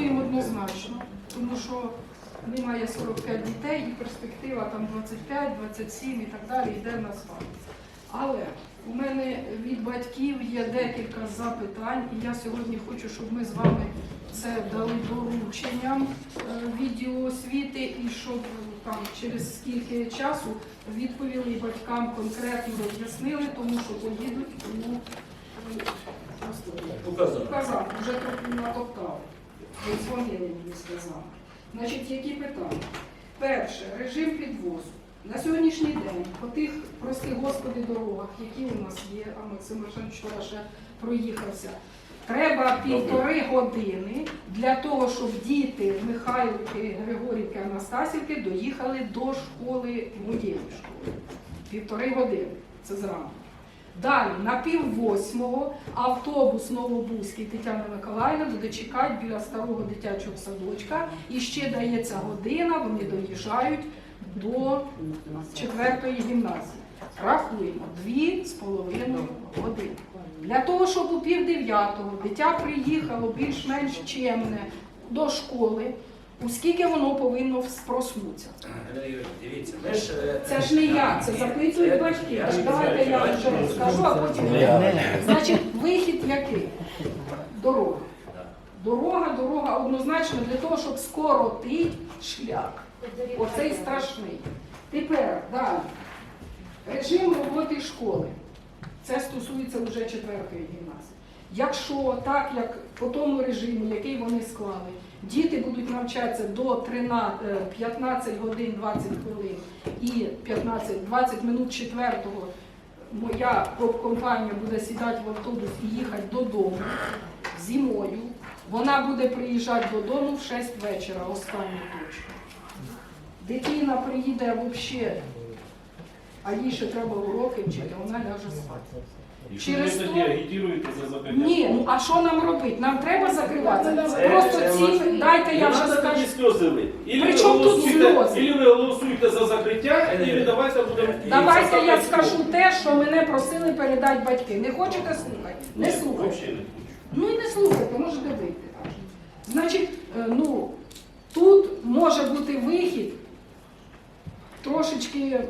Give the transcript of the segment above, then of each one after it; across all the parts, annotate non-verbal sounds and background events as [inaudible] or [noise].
голосуємо однозначно, тому що немає 45 дітей і перспектива там 25, 27 і так далі йде на спад. Але у мене від батьків є декілька запитань, і я сьогодні хочу, щоб ми з вами це дали дорученням е, відділу освіти і щоб там через скільки часу відповіли батькам конкретно роз'яснили, тому що поїдуть, тому е, Показав. Казав, вже трохи дзвонили мені сказали. Значить, які питання? Перше, режим підвозу. На сьогоднішній день по тих, прости господи, дорогах, які у нас є, а Максим вчора ще проїхався, треба півтори години для того, щоб діти Михайлівки, Григорівки, Анастасівки доїхали до школи моєї школи. Півтори години. Це зранку. Далі на пів восьмого автобус Новобузький Тетяна Миколаївна буде чекати біля старого дитячого садочка. І ще дається година, вони доїжджають до четвертої гімназії. Рахуємо дві з половиною години. Для того, щоб у пів дев'ятого дитя приїхало більш-менш чемне до школи, оскільки воно повинно проснутися. Дивіться, ми ж... е, Це ж не я, це запитують батьки. Тож Давайте я вже скажу, а потім. Значить, вихід який? Дорога. Дорога, дорога однозначно для того, щоб скоротити шлях. Оцей страшний. Тепер далі. Режим роботи школи. Це стосується вже четвертої гімназії. Якщо так, як по тому режиму, який вони склали, діти будуть навчатися до 13, е, 15 годин 20 хвилин і 15, 20 минут четвертого, моя компанія буде сідати в автобус і їхати додому зимою. Вона буде приїжджати додому в 6 вечора, остання точка. Дитина приїде взагалі, а їй ще треба уроки вчити, вона ляже спати. Що Через ви то- агітуєте за закриття? Ні, ну а що нам робити? Нам треба закриватися. Це- Просто це ці, можливо. дайте я Не вже треба скажу. тоді сльози лити. Ілі При ви чому тут голосуєте- сльози? Ілі ви голосуєте за закриття, Е, ілі давайте будемо... Давайте я скажу те, що мене просили передати батьки. Не хочете слухати? Не слухайте. взагалі не хочу. Ну і не слухайте, можете вийти. Значить, е, ну, тут може бути вихід трошечки,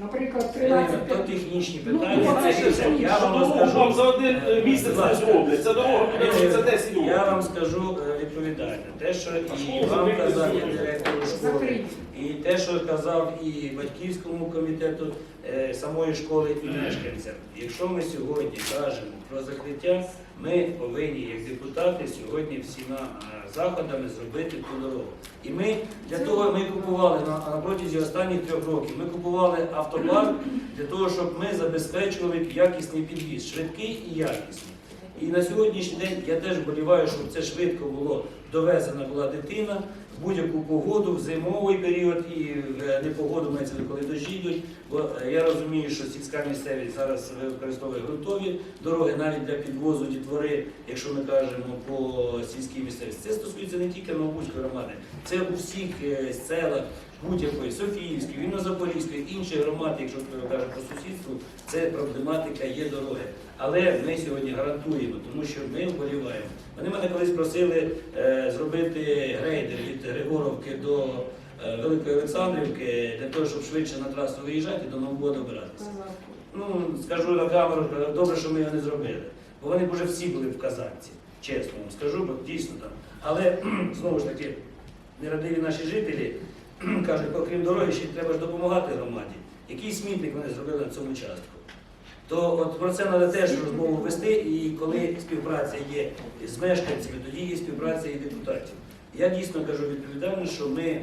наприклад, 13 То технічні Ну, питання. Ну, Це ж все. Я вам розкажу. вам за один е, місяць Це не зроблять. Це дорога буде робитися 10 років. Я вам скажу е, відповідально. Те, що і школу вам закрити казав і сьогодні. директору школи, і те, що казав і батьківському комітету е, самої школи і мешканцям. Якщо ми сьогодні кажемо про закриття, ми повинні, як депутати, сьогодні всіма е, заходами зробити ту дорогу. І ми для того ми купували на, протязі останніх трьох років. Ми купували автопарк для того, щоб ми забезпечували якісний підвіз, швидкий і якісний. І на сьогоднішній день я теж боліваю, щоб це швидко було довезена була дитина будь-яку погоду, в зимовий період і непогоду мається коли дощі йдуть. Бо е, я розумію, що сільська місцевість зараз використовує ґрунтові дороги навіть для підвозу дітвори, якщо ми кажемо по сільській місцевості. Це стосується не тільки Новобузької громади, це у всіх е, селах будь-якої Софіївської, Вільно-Запорізької, інших громад, якщо кажемо про сусідство, це проблематика є дороги. Але ми сьогодні гарантуємо, тому що ми вболіваємо. Вони мене колись просили е, зробити грейдер від Григоровки до е, Великої Олександрівки для того, щоб швидше на трасу виїжджати і до Нового добиратися. Ну, скажу на камеру, е, добре, що ми його не зробили. Бо вони б вже всі були в Казанці, чесно вам скажу, бо дійсно там. Але знову ж таки, нерадиві наші жителі [clears throat] кажуть, окрім дороги, ще треба ж допомагати громаді. Який смітник вони зробили на цьому частку? То от про це треба теж розмову вести, і коли співпраця є з мешканцями, тоді є співпраця і депутатів. Я дійсно кажу відповідально, що ми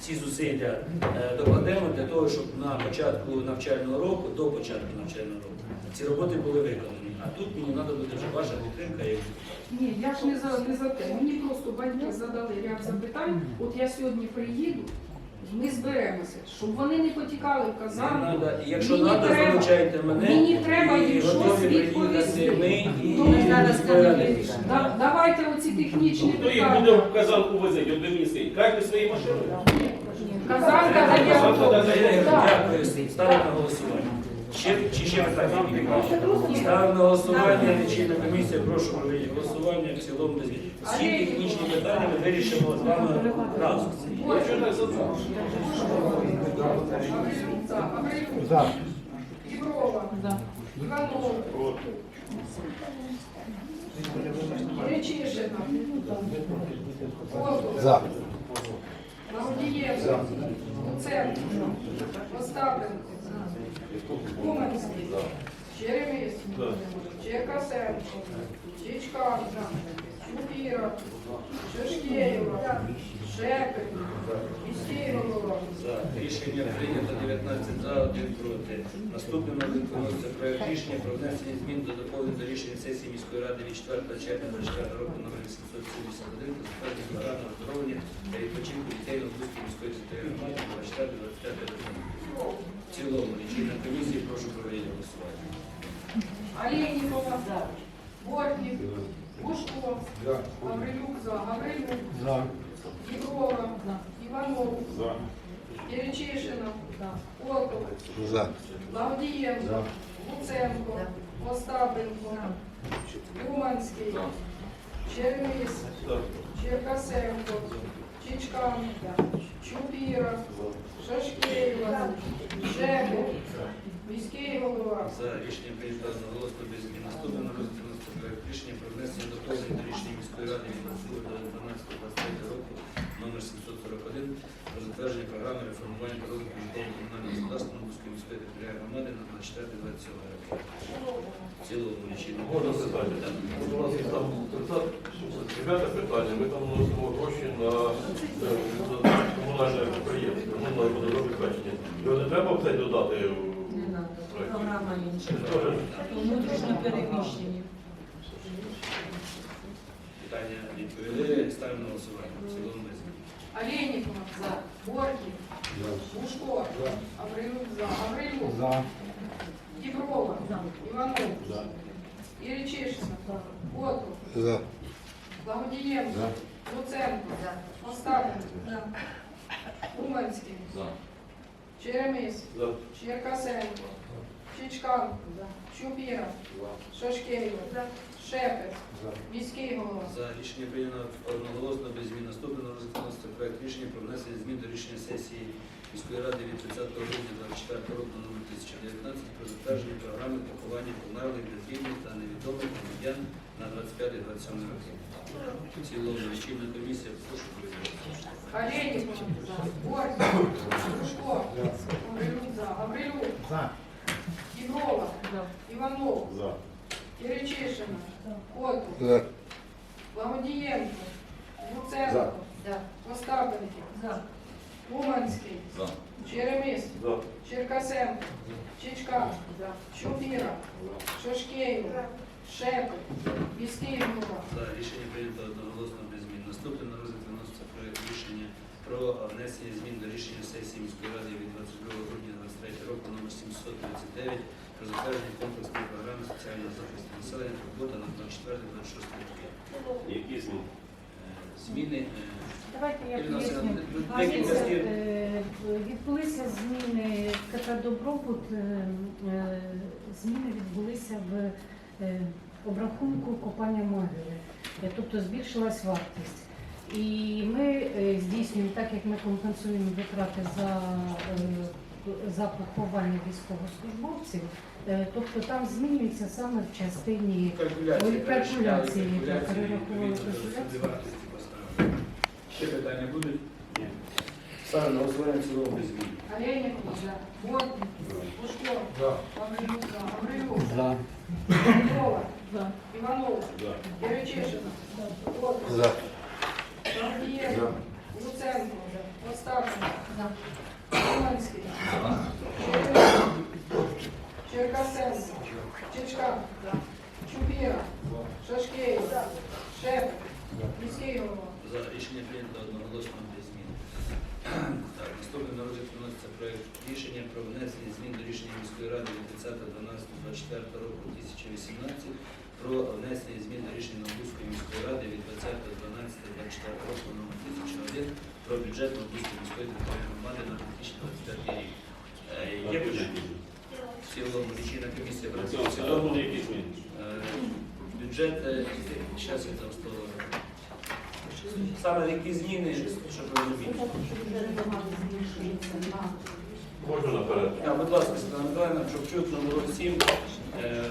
всі зусилля е, докладемо для того, щоб на початку навчального року, до початку навчального року, ці роботи були виконані. А тут мені треба буде вже ваша підтримка. як Ні, я ж не за не за те. Мені просто батьки задали ряд запитань. От я сьогодні приїду, ми зберемося, щоб вони не потікали в Не надо. І Якщо Мені треба, треба. залучайте мене. Мені треба і їм щось відповісти. ми і треба сказати. рішення. Да- Давайте оці технічні Хто їх буде питання. в казанку возити? От ви мені скажіть, кожен свої машини? Казанка дає. Казанка дає. Дякую. Ставимо на голосування. Ще, чи ще питання? Ставимо на голосування, лічильна комісія, прошу провести голосування в цілому без змін. Всі технічні питання ми вирішимо з вами разом. За. Гаврилюк. За. Єврова. Іванов. Котов. За. Остапенко. Уманський. Черемис. Черкасенко. Чичкан. Чупіра. Шишкєєва. Шепель. За. Рішення прийнято 19 за, 1 проти. Наступним на виконується проект рішення про внесення змін до доповнень до рішення сесії міської ради від 4 червня 24 року номер 871 про затвердження програми оздоровлення та відпочинку дітей на Луцькій міської територіальної 24-25 років. В цілому лічильна комісія, прошу провести голосування. Олейникова. Борків. Бушко. Гаврилюк за. Гаврилюк. За. Єгорова. Іванов. Киричишина. Котов. За. Лавдієнко. Луценко. Остапенко. Уманський. Чермис. Черкасенко. Чичкан. Чупіра. Шашкеєва. Шепель. Міський голова. За рішення прийнято одноголосно без змін. Наступне на розгляд рішення про внесення доповнень до рішення міської ради 12 року номер 741 про затвердження програми реформування розвитку житлово-комунального господарства Новської міської територіальної громади на 24-27 роки. В цілому лічильно. Можна питання? От у нас є там 30, дев'яте питання, ми там вносимо гроші на е, комунальне підприємство, ну, на водозабезпечення. Його не треба все додати в Не надо, проект? програма інша. Внутрішньо переміщені. Питання відповіли. Ставимо на голосування. В цілому без змін. Олейникова. За. Борків. Бушко. Гаврилюк за. За. Іванов. Киричишина. Котов. За. Благодієнко. Луценко. Остапенко. Уманський. Черемис. за. Черкасенко. Чичкан. Чупіра. Шашкеєва. Шепет. Міський голова. За рішення прийнято одноголосно без змін. Наступне на розгляд проект рішення про внесення змін до рішення сесії міської ради від 30 грудня 24 року номер 1019 про затвердження програми поховання померлих безвільних та невідомих громадян на 25-27 роки. Цілому лічильна комісія прошу провести. Олейникова. Борків. Бушко. Гаврилюк за. Гаврилюк. За. Іванов. Киричишина. Котов. Благодієнко. Луценко. Остапенко. Уманський. Черемис. Черкасенко. Чичкан. Чупіра. Шашкеєва. Шепель. Міський голова. Рішення прийнято одноголосно без змін. Наступне на розгляд виноситься проект рішення про внесення змін до рішення сесії міської ради від 22 грудня 2023 року номер 739 про затвердження комплексної програми соціального захисту населення робота на 24-26 роки. Які зміни? Е, Зміни. е, Давайте я Ірина поясню. Василівна, декілька Дивіться, слів. е, Відбулися зміни в КП Добробут, е, е, зміни відбулися в е, обрахунку копання могили, Е, тобто збільшилась вартість. І ми е, здійснюємо, так як ми компенсуємо витрати за, е, за поховання військовослужбовців, е, тобто там змінюється саме в частині Калькуляції. Ще питання будуть? Ні. Ставимо на голосування цілому без змін. Бушко. За. Гаврилюк за. Гаврилюк. За. Іванов. Киричишина. За. Благодієнко. Луценко. Остапенко. Черемис. Черкасенко. Чичкан. Чупіра. Шашкеєва. Шепет. Міський голова. За рішення прийнято одноголосно без змін. Так, наступний на проект рішення про внесення змін до рішення міської ради від 30.12.24 року 2018 про внесення змін до рішення Новбузької міської ради від 20.12.24 року номер 1001 про бюджет Новбузької міської територіальної громади на 2025 рік. Е, є бюджет? В цілому лічильна комісія працює. в цілому. Е, бюджет, е, зараз я там сто Саме які зміни, щоб розуміти. Бюджет громади збільшується на Можна наперед. А, будь ласка, Світлана Миколаївна, Чопчук, номер 7, е,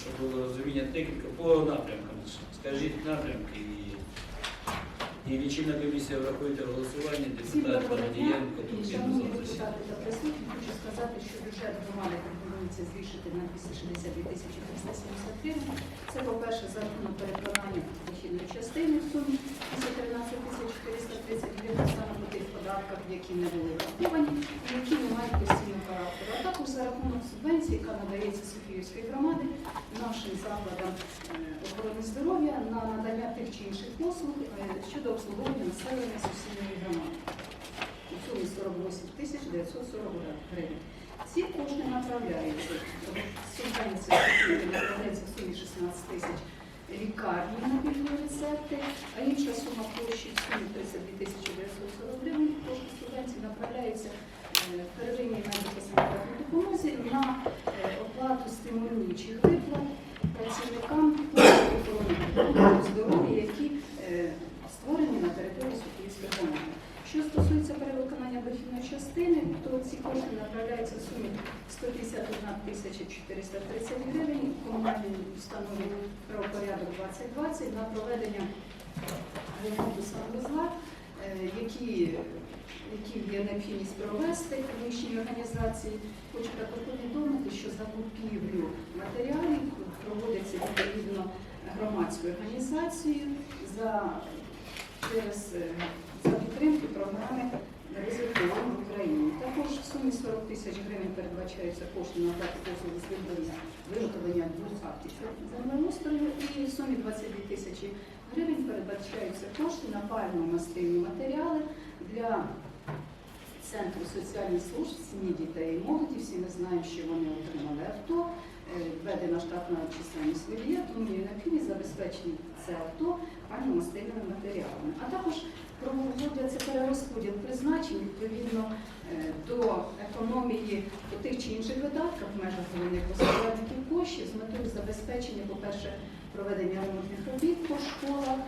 щоб було розуміння декілька по напрямкам. Скажіть напрямки і, і лічильна комісія врахуйте голосування, депутат дня. Парадієнко, депутати та присутні, хочу сказати, що бюджет громади пропонується збільшити на 262 тисячі 370 гривень. Це, по-перше, за рахунок перекладання дохідної частини в сумі 213 тисяч 430 гривень податках, які не були враховані, які не мають постійного характеру. А також за рахунок субвенції, яка надається Софіївській громаді, нашим закладам е, охорони здоров'я на надання тих чи інших послуг е, щодо обслуговування населення сусідньої громади у сумі 48 тисяч 940 гривень. Ці кошти направляються, субвенція в сумі 16 тисяч лікарні на пільгові рецепти, а інша сума коштів в сумі 32 тисячі 940 гривень. Кошти субвенції направляються е, в первинній медико-санітарній допомозі на е, оплату стимулюючих виплат працівникам охорони здоров'я, які е, створені на території Софійської громади. Що стосується перевиконання дохідної частини, то ці кошти направляються в сумі 151 тисяча 430 гривень в комунальній установі правопорядок 2020 на проведення ремонту санвузла, е, які, які є необхідність провести приміщенні організації. Хочу також повідомити, що закупівлю матеріалів проводиться відповідно громадською організацією за через е, за підтримки програми розвитку в Україні. Також в сумі 40 тисяч гривень передбачаються кошти на оплату послуги з виготовлення двох актів землеустрою і в сумі 22 тисячі гривень передбачаються кошти на пальмово-мастильні матеріали для Центру соціальних служб сім'ї дітей і молоді. Всі ми знаємо, що вони отримали введена штатна чисельність водія, тому є необхідність забезпечення це авто пальмомастильними матеріалами. А також проводяться перерозподіл призначень відповідно е, до економії по тих чи інших видатках в межах головних господарників коштів з метою забезпечення, по-перше, проведення ремонтних робіт по школах.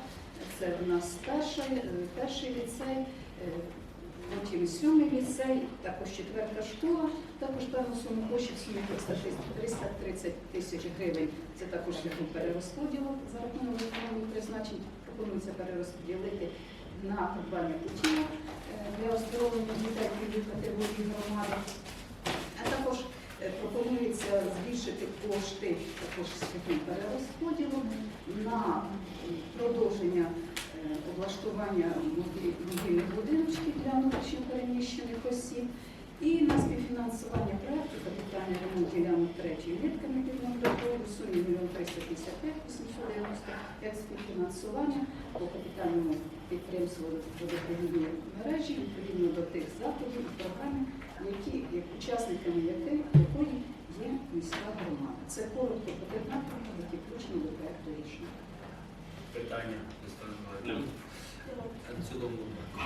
Це в нас перший, е, перший ліцей. Потім сьомий ліцей, також четверта школа, також певну суму коштів сумі 330 тисяч гривень. Це також шляхом перерозподілу за рахунок виконання призначень. Пропонується перерозподілити на придбання путівок е, для оздоровлення дітей пільгової категорії громади. А також е, пропонується збільшити кошти також шляхом перерозподілу на продовження облаштування мобіль- мобільних будиночків для внутрішньопереміщених осіб і на співфінансування проекту капітальний ремонт ділянок третьої літками під Новгородом у сумі 1 355 890 як співфінансування по капітальному підприємству водопровідної мережі відповідно до тих заходів і програм, які як учасниками яких якої є міська громада. Це коротко по тих напрямках, які включені до проекту рішення. Питання, В цілому,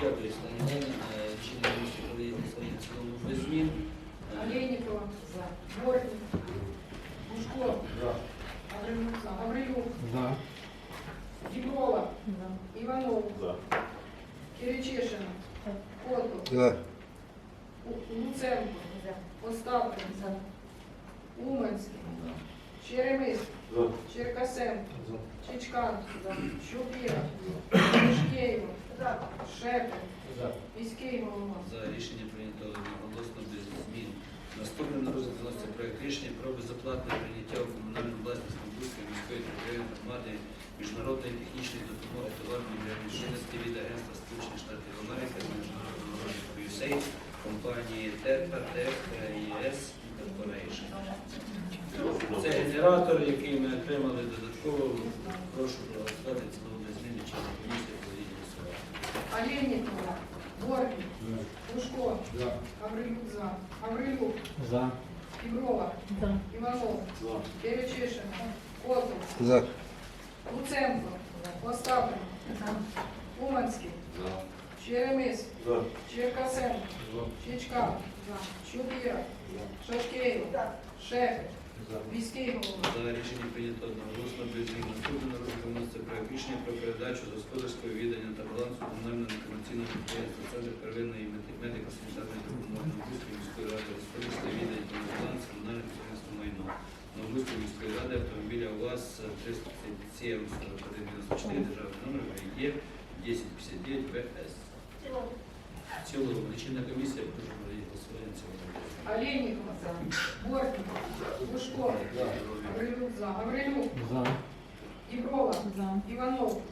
дякую, Світлана Миколаївна. Е, Лічильна комісія проводить в цілому без змін. Е, Олейникова, Бортник, Бушко, Гаврилюк, Діброва, Іванов, За. Киричишина, Так. Котов, За. Луценко, Остапин, Уманський, Черемис, За. Черкасенко, Чичкан, Щупіра, Шкеєва, Шепет, міський голова. За рішення прийнято одноголосно без змін. Наступним на розгляд вноситься проект рішення про безоплатне прийняття у комунальну власність Мобузької міської територіальної громади міжнародної технічної допомоги товарної реалізації від Агентства Сполучених Штатів Америки з міжнародного розвитку USAID компанії Терпа Тек ЄС Corporation. Це генератор, який ми отримали додатково. Прошу проголосувати цілому зміни чи комісія повинні голосувати. Олейникова, Бортник, Бушко, Гаврилюк, за. Гаврилюк, За. Діброва, За. Іванов, За. Киричишин, Котов, За. Луценко, Остапин, Уманський, Черемис, За. Черкасенко, Чичкан, Щупіра, Шашкеєв, Шефер, міський голова. За рішення прийнято одноголосно без змін. Наступне на рішення про передачу з господарського віддання та балансу комунального некомерційного підприємства Центр первинної меди- медико-санітарної допомоги Новобузької міської ради, господарське віддання та баланс комунального підприємства майно. Новобузької міської ради автомобіля УАЗ 337 4194 державний номер є 1059 ВС. В цілому лічильна комісія прошу Олейникова. Бортник. Лужко. Гаврилюк за. Гаврилюк. Діброва. Іванов.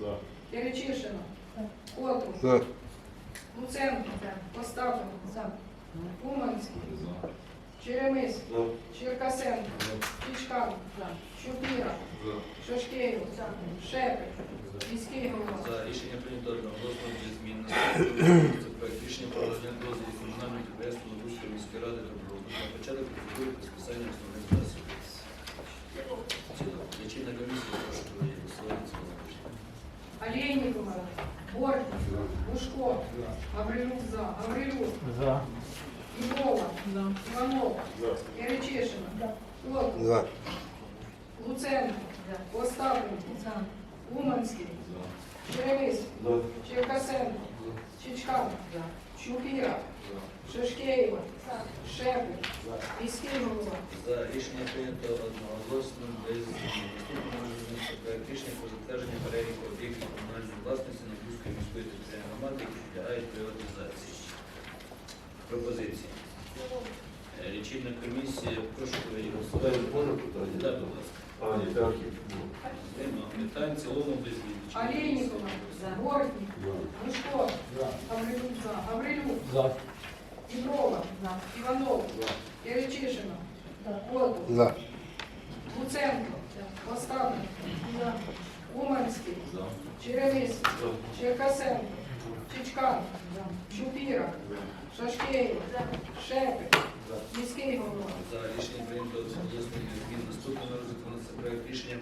Перечишина. Котов. Луценко. Остапенко. Уманський. Черемис. Черкасенко. Чичкан. Чупіра. Шашкеєв. Шепель. Міський голова. За рішення прийнято одноголосно без змін. Це проект рішення про надання дозволу комунальному підприємству Луцької міської ради та Брову на початок процедури списанню основних засобів. Лічильна комісія прошу рішення. Олейникова. Бортник. Лужко. Гаврилюк за. Гаврилюк. Діброва. Іванов. Перечишина. Котов. Луценко. Остапенко. Уманський. Черемис. Черкасенко. Чичкан. Чупіра. Шашкеєва. Шепель. Міський голова. За рішення прийнято одноголосно без змін. Наступне може проект рішення про затвердження переліку об'єктів комунальної власності на Бузької міської територіальної громади, які підлягають приватизації. Пропозиції. Е, Лічильна комісія, прошу голосування. Так, будь ласка. А, ні, це архів. Нема в цілому без змін. Олейникова. Бортник. Лужко. Гаврилюк за. Гаврилюк. Діброва. Іванов. Перечишина. Котов. Луценко. Остапенко. Уманський. Черемис. Черкасенко. Чичкан. Чупіра. Шашкеєв. Шепель. Міський голова. За рішення прийнято одноголосно без змін. Наступного розгляду це проект рішення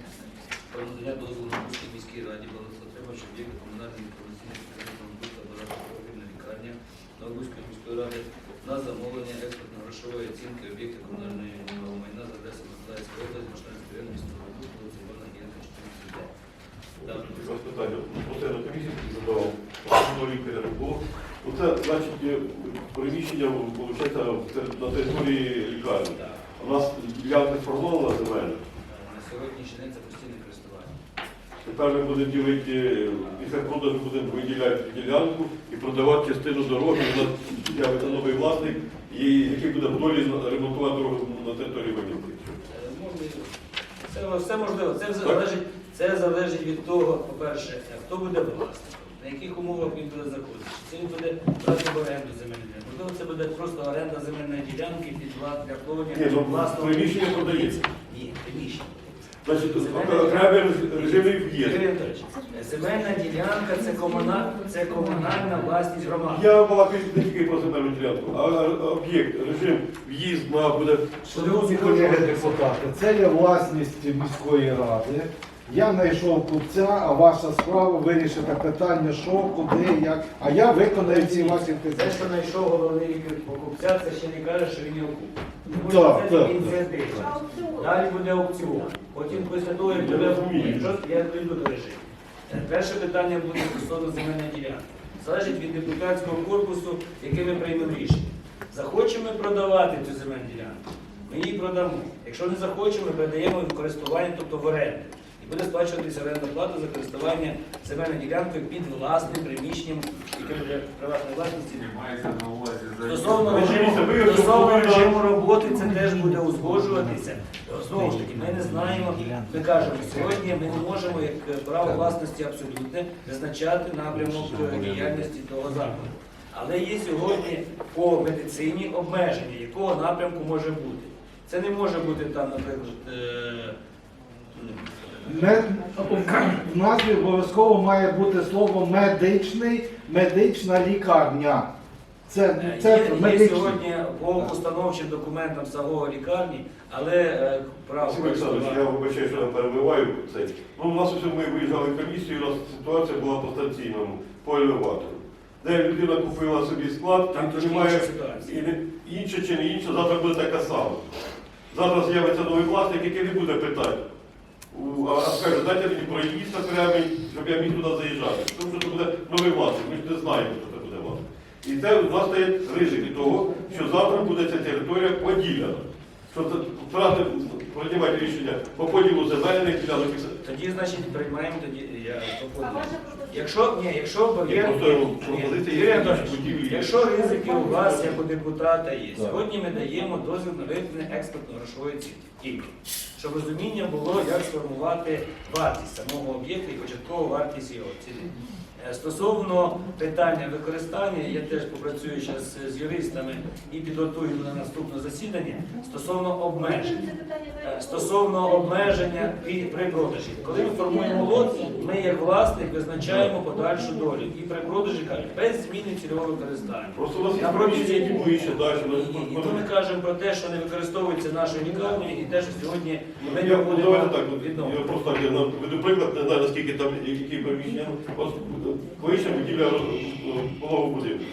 про надання дозволу на Бузькій міській раді балансоотримавши об'єкти комунальної інформаційної підтримки багатопрофільна лікарня Новобузької міської ради на замовлення експортно-грошової оцінки об'єктів комунальної майна за адресою Миколаївської області, Машинської району, міста Новобузька, вулиця Івана Генка, 14 Так, Якраз питання. На комісії задавав. Нові було. Оце, значить, приміщення, виходить, на території лікарні. У нас ділянка сформована земельна. На сьогоднішній день це постійне користування. Тепер ми будемо ділити, після продажу будемо виділяти ділянку і продавати частину дороги. З'явиться новий власник, і який буде готовий ремонтувати дорогу на території Ванівки. Е. Це все можливо. Це залежить, це залежить від того, по-перше, хто буде власником, на яких умовах він буде заходити. Чи це він буде брати в оренду земельну ділянку. Можливо, це буде просто оренда земельної ділянки під вла- для Ні, ну, власного приміщення продається. Ні, приміщення. Значить, окремий режимний Юрій. Анатолійович, Земельна ділянка це комуна- це комунальна власність громади. Я балакаю не тільки про земельну ділянку, а об'єкт, режим в'їзд на буде. Шановні колеги депутати, це є власність міської ради. Я знайшов купця, а ваша справа вирішити питання, що, куди, як. А я виконаю ці ваші Те, вказівки. що знайшов головний лікар покупця, це ще не каже, що він купив. Так, це так. ініціатива. Далі буде аукціон. Потім після того, як буде аукціон, я прийду до. Е, Перше питання буде стосовно земельної ділянки. Залежить від депутатського корпусу, яке ми приймемо рішення. Захочемо ми продавати цю земельну ділянку, ми її продамо. Якщо не захочемо, ми передаємо в користування, тобто в оренду. І буде сплачуватися орендна плата за користування земельною ділянкою під власним приміщенням, яке буде приватної власності. Стосовно режиму, стосовно режиму роботи це теж буде узгоджуватися. Знову ж таки, ми не знаємо, ми кажемо, сьогодні ми не можемо як право власності абсолютне визначати напрямок е, діяльності того закладу. Але є сьогодні по медицині обмеження, якого напрямку може бути. Це не може бути там, наприклад, Не- в назві обов'язково має бути слово медичний, медична лікарня. Це, Е, це Є, є медичний. сьогодні по установчим документам САГО лікарні, але е, право Олександрович, я вибачаю, що я перебиваю цей. Ну, у нас ось ми виїжджали в комісію, у нас ситуація була по станційному, по елеватору. Де людина купила собі склад, Там там трошки немає інша ситуація. і не- інше чи не інше, завтра буде така сама. Завтра з'явиться новий власник, який не буде питати. У- а скаже, дайте мені проїзд окремий, щоб я міг туди заїжджати. Тому що це буде новий власник, ми ж не знаємо, що це буде власник. І це у нас стає ризик того, що завтра буде ця територія поділена. Що це втрати приймати рішення по поділу земельних ділянок. Тоді, значить, приймаємо тоді. Я А ваша? Якщо ні, якщо Юрій Анатолійович, якщо ризики у вас як у депутата є, сьогодні ми даємо дозвіл на виведення експортно-грошової цінки. Щоб розуміння було, як сформувати вартість самого об'єкту і початкову вартість його ціни. Е, Стосовно питання використання, я теж попрацюю зараз з юристами і підготую на наступне засідання стосовно обмежень. Е, Стосовно обмеження при продажі. Коли ми формуємо лот, ми як власник визначаємо подальшу долю. І при продажі кажуть, без зміни цільового використання. Просто у нас є приміщення, які далі. І, то ми кажемо про те, що не використовується нашою лікарнею, і те, що сьогодні ми Я не ну, будемо відновлювати. я просто так, я наведу приклад, не знаю наскільки там які приміщення. От колишня будівля роз- полового будинку.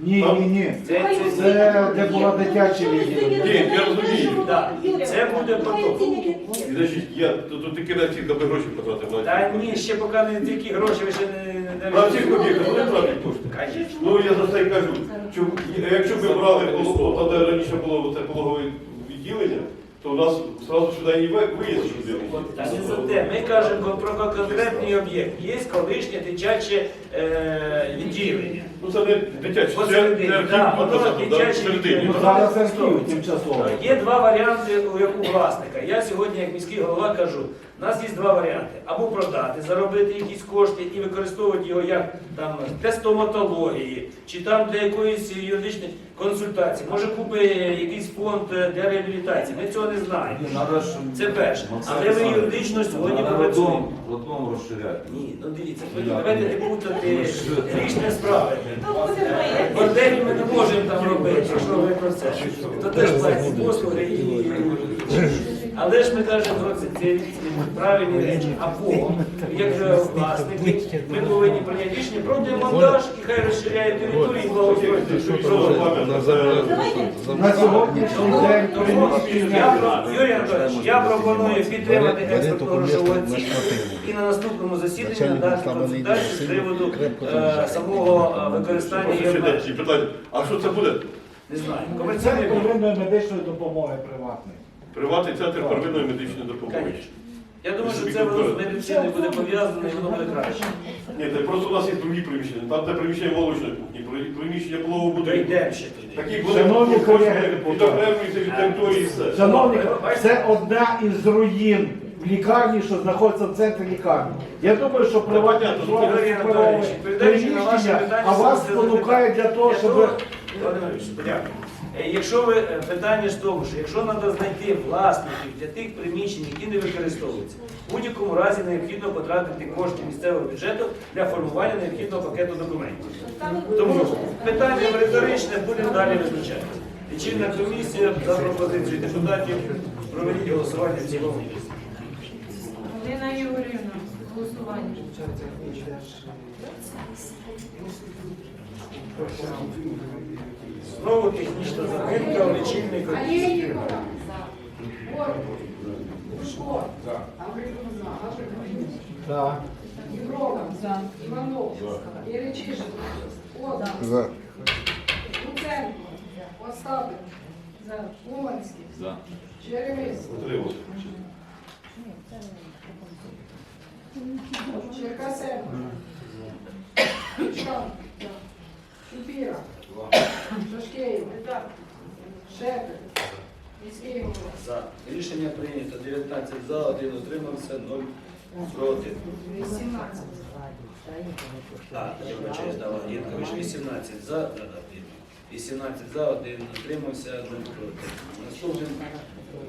Ні, ні, ні. Це, це, Це де була дитяча відділення. Ні, я розумію. Це буде потім. І значить, я тут тут такі на ці аби гроші потратив на Та ні, ще поки не такі гроші ви ще не, не, На всіх об'єктах вони тратять кошти. Ну я за це й кажу. Що, якщо б ми брали поло- там, де раніше було це пологове відділення, то у нас одразу сюди і виїзд сюди. Та не за. Ми кажемо про конкретний об'єкт. Є колишнє дитяче е, відділення. Ну це не да, ну. Ну, Зараз архів тимчасово. Є два варіанти у яку власника. Я сьогодні, як міський голова, кажу, у нас є два варіанти. Або продати, заробити якісь кошти і використовувати його як там для стоматології, чи там для якоїсь юридичної консультації. Може купи якийсь фонд е, для реабілітації. Ми цього не знаємо. Це перше. Але ми юридично сьогодні працюємо. Родном розширяти. Ні, ну дивіться, давайте не плутати річні справи. Е, Борделі ми не можемо там робити, якщо ви про це. То теж платять послуги. Але ж ми кажемо про це, правильні речі. Або як же власники, ми повинні прийняти рішення про демонтаж і хай розширяє територію і благоустройство. Я Юрій Анатолійович, я пропоную підтримати експортну грошову оцінку і на наступному засіданні надати консультацію з приводу е, самого е, використання. А що це буде? Не знаю. Первинної медичної допомоги приватної. Приватний центр первинної медичної допомоги. Я думаю, що це воно з медициною буде пов'язано і воно буде краще. Ні, це просто у нас є другі приміщення. Там, де приміщення молочної кухні, приміщення полового будинку. Дійдемо ще туди. Такі були Шановні колеги відокремлюються від території і все. Шановні, це одна із руїн в лікарні, що знаходиться в центрі лікарні. Я думаю, що приватні Юрій Анатолійович, відповідаючи на ваше приміщення, питання, а вас це спонукає для того, щоб Володимирович, дякую. Е, Якщо ви е, питання ж тому, що якщо треба знайти власників для тих приміщень, які не використовуються, в будь-якому разі необхідно потратити кошти місцевого бюджету для формування необхідного пакету документів. Тому питання риторичне будемо далі визначати. Лічильна комісія за пропозицією депутатів проведіть голосування в цілому. Ігорівна, голосування. Знову технічна заминка в лічильній комісії. Алєнікова. Горб. Пушко. Андрійовна. Так. Єврова. За. Іванов. Іричишин. Ода. Луценко. Остапик. Уманський. Черемис. Утримався. Черкасенко. Чан. Шупіра. Шашкеєва. Шепер. Міський голова. За. Рішення прийнято 19 за, 1 утримався, 0 проти. 18. А, я вибачаюсь, дала Янкович 18 за, да, да, 18 за, 1 утримався, 0 проти. Наступним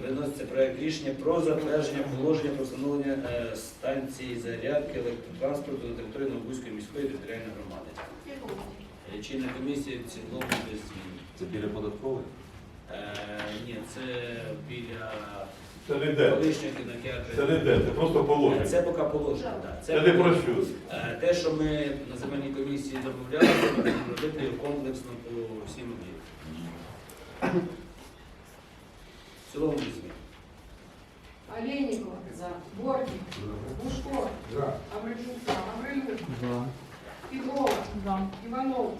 виноситься проект рішення про затвердження положення про встановлення е, станції зарядки електротранспорту на території Новобузької міської територіальної громади. Чинна комісія в цілому без змін. Це біля податкової? Е, ні, це біля Це не де. колишнього кінотеатру. Це не де, це просто положення. Це поки положення, так. Це не про що. Е, Те, що ми на земельній комісії домовлялися, ми будемо робити комплексно по всім об'єктам. В цілому без змін. Олейникова. Бортник. Бушко. За. Петрова. Иванов.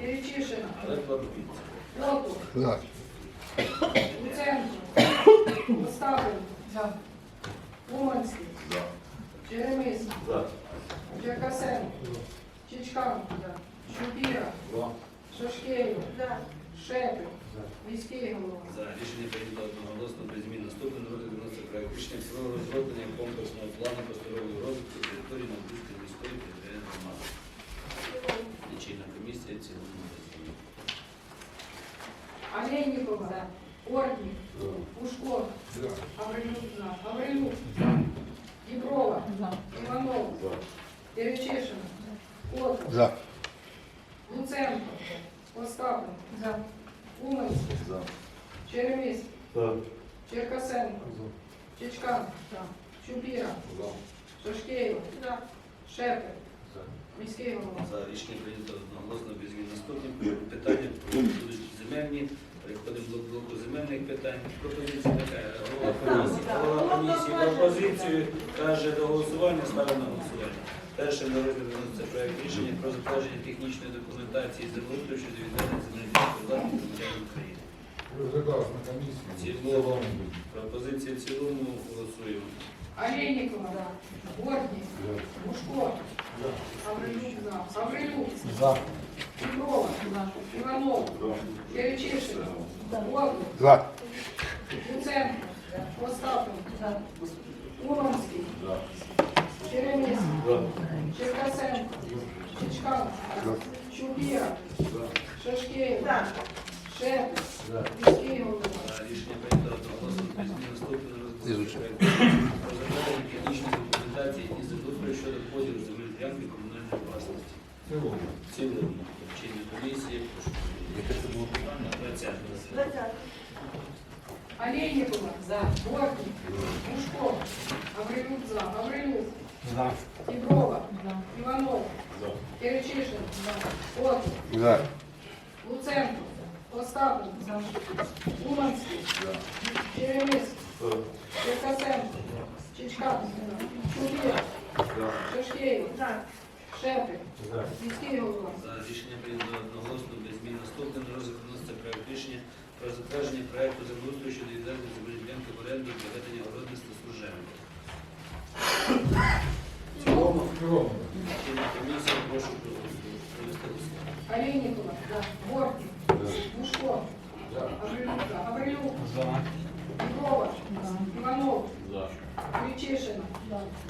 Перечишина. Але поробіться. Лотов. Луценко. Остапенко. Уманський. Черемис. Черкасенко. Чичкан. Шупіра. Шашкеєв. Шепель. Міський голова. За рішення прийнято одноголосно без змін. Наступний на розгляд виноситься проект рішення про розроблення комплексного плану просторової розвитку території Новбузької міської територіальної громади. Лічильна комісія в цілому без змін. Олейникова. Ортник. Пушко. Гаврилюк. за. Гаврилюк. Діброва. Іванов. Перечишина. Котов. Луценко. Остапенко. Уманський. Черемис. Черкасенко. Чичкан. Чупіра. Шашкеєв. Шепель. Міський голова. За рішення прийнято одноголосно без змін. Питання будуть земельні. Переходимо до блоку земельних питань. Пропозиція така. Голова комісії. Голова комісії пропозицію каже до голосування, ставимо на голосування. Перше на розгляд виноситься проект рішення про затвердження технічної документації землеустрою щодо відведення земельних ділянок власних громадян України. Розглядалось на комісії. В цілому. Пропозиція в цілому голосуємо. Олейникова. Бортник. Бушко. Гаврилюк. за. Гаврилюк. За. Петрова. Иванов. Перечишина. Лотов. За. Луценко. Остапенко. Уманський. Черемис. Черкасенко. Чичкан. Чупіра. Шашкеєв. Шепель. Міський голова. За рішення прийнято одноголосно без змін. Наступне на розгляд проект рішення про затвердження технічної документації і землеустрою щодо поділу земельної ділянки комунальної власності. Цілому. В цілому. Чинні комісії. Прошу. Яке це було питання? 20. Олейникова. За. Бортник. Бушко. Гаврилюк. За. Гаврилюк. За. Діброва. Іванов. Перечишин. Котов. За. Луценко. Остапенко. Уманський. Черемис. Черкасенко. Чичкан. Чупіра. Шашкеєв. Шепель. Міський голова. За рішення прийнято одноголосно без змін. Наступним на розгляд вноситься проект рішення про затвердження проекту землеустрою щодо відведення земельної ділянки в оренду для ведення городництва служебного. В цілому. Цілому. Чинна комісія. Прошу провести голосування. Олейникова. Бортник. Бушко. Гаврилюк. Гаврилюк. Петрова. Иванов. Кричишина.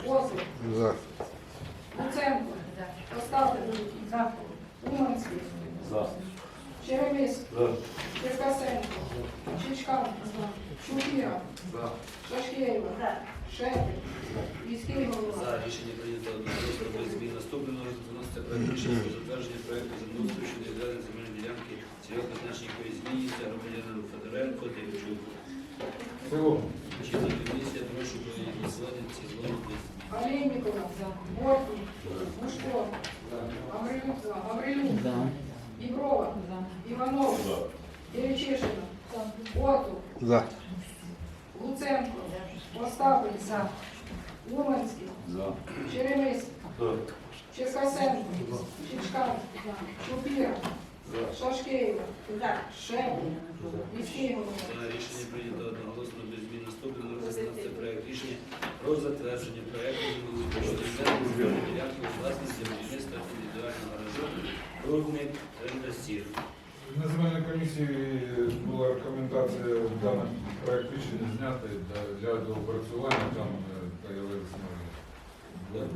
Ослик. За. Луценко. Остапенко. Уманський. Черемис. Черкасенко. Чичкан. Чупіра. Шашкеєва. Шепель. Міський голова. За рішення прийнято одноголосно без змін. Наступним на розгляд проект рішення про затвердження проекту землеустрою щодо відведення земельної ділянки цільового призначення якої змінюється громадянину Федоренко Демчук. Цілому. Чинна комісія, прошу проголосувати в цілому без змін. Олейникова. Бортник. Бушко. Гаврилюк. Гаврилюк. Ігрова. Іванов. Перечишина. Оту. За. Луценко. Остапенко. Уманський. Черемис. Черкасенко. Чичкан. Чупіра. Шашкеєва. Шепель. Міський голова. За рішення прийнято одноголосно без Наступним на вноситься проект рішення про затвердження щодо земельної ділянки у власності будівництва індивідуального гаражу Рудник Рендасір. На земельній комісії була рекомендація даний проект рішення зняти для- доопрацювання, там е, появилися нові.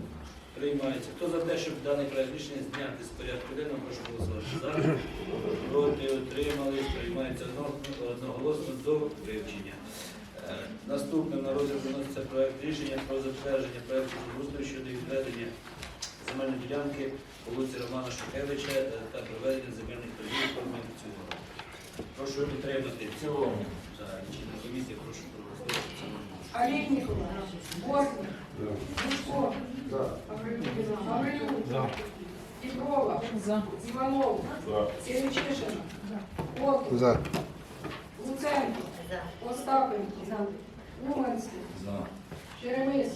Приймається. Хто за те, щоб даний проект рішення зняти з порядку денного, прошу голосувати за. Проти утримались. Приймається одноголосно до вивчення. Наступним на розгляд виноситься проект рішення про затвердження проекту землеустрою щодо відведення земельної ділянки вулиці Романа Шухевича е, та проведення земельних торгів форми аукціону. Прошу підтримати. В цілому. За рішення комісії прошу проголосувати. в цілому. Олейникова. Бортник. Бушко. Гаврилюк. Петрова. Иванов. Перечишина. Оту. Луценко. Остапенко. Уманський, За. Черемис.